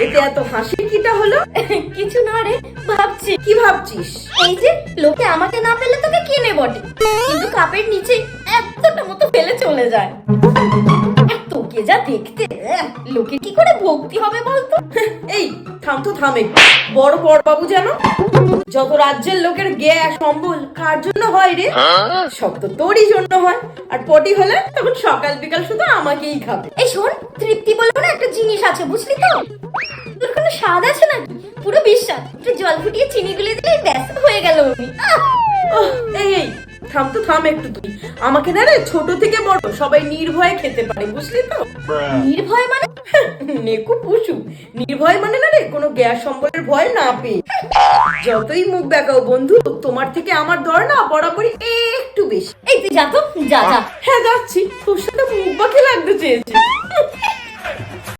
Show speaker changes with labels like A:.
A: এতে এত হাসি কিটা হলো?
B: কিছু না রে ভাবছি।
A: কি ভাবছিস?
B: এই যে লোকে আমাকে না পেলে তোকে কিনে বটে? কিন্তু কাপের নিচে এতটা মতো ফেলে চলে যায়। তোকে যা দেখতে লোকে কি করে ভক্তি হবে বলতো?
A: এই থাম তো থামে বড় বড় বাবু যেন যত রাজ্যের লোকের গ্যাস সম্বল কার জন্য হয় রে? সব তো তোরই জন্য হয়। আর পটি হলে তখন সকাল বিকাল শুধু আমাকেই খাবে।
B: এই শোন তৃপ্তি বলে না একটা জিনিস আছে বুঝলি তো? তোর কোনো স্বাদ আছে নাকি? পুরো বিশ্বাস একটু জল ফুটিয়ে চিনি গুলে দিলে ব্যাস হয়ে গেল উনি
A: এই এই থাম তো থাম একটু তুই আমাকে না রে ছোট থেকে বড় সবাই নির্ভয়ে খেতে পারে বুঝলি তো?
B: নির্ভয় মানে?
A: নেকু পশু। নির্ভয় মানে না রে কোনো গ্যাস সম্বলের ভয় না পেয়ে। যতই মুখ দেখাও বন্ধু তোমার থেকে আমার ধর না বরাবরই একটু বেশি।
B: এই তুই যা তো যা যা।
A: হ্যাঁ যাচ্ছি। তোর সাথে মুখ বাকি লাগতে চেয়েছি।